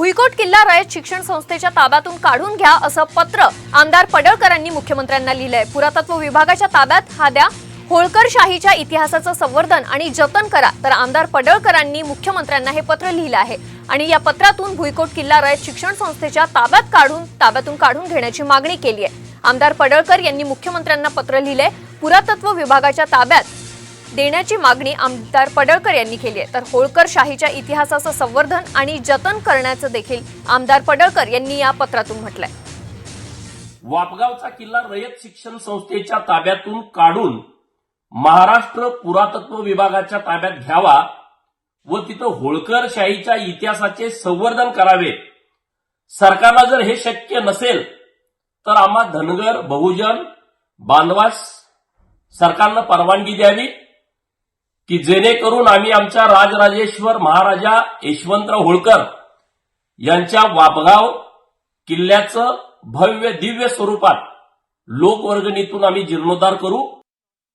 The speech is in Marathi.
भुईकोट किल्ला रयत शिक्षण संस्थेच्या ताब्यातून काढून घ्या असं पत्र आमदार पडळकरांनी मुख्यमंत्र्यांना लिहिलंय. पुरातत्व विभागाच्या ताब्यात हा द्या. होळकरशाहीच्या इतिहासाचं संवर्धन आणि जतन करा तर आमदार पडळकरांनी मुख्यमंत्र्यांना हे पत्र लिहिलं आहे. आणि या पत्रातून भुईकोट किल्ला रयत शिक्षण संस्थेच्या ताब्यात काढून ताब्यातून काढून घेण्याची मागणी केली आहे. आमदार पडळकर यांनी मुख्यमंत्र्यांना पत्र लिहिलंय. पुरातत्व विभागाच्या ताब्यात देण्याची मागणी आमदार पडळकर यांनी केली आहे. तर होळकर शाहीच्या इतिहासाचं संवर्धन आणि जतन करण्याचं देखील आमदार पडळकर यांनी या पत्रातून म्हटलंय. वापगावचा किल्ला रयत शिक्षण संस्थेच्या ताब्यातून काढून महाराष्ट्र पुरातत्व विभागाच्या ताब्यात घ्यावा व तिथं होळकर शाहीच्या इतिहासाचे संवर्धन करावे. सरकारला जर हे शक्य नसेल तर आम्हा धनगर बहुजन बांधवास सरकारनं परवानगी द्यावी. की जेणेकरून आम्ही आमच्या राजराजेश्वर महाराजा यशवंतराव होळकर यांच्या वापगाव किल्ल्याचं भव्य दिव्य स्वरूपात लोकवर्गणीतून आम्ही जीर्णोद्धार करू.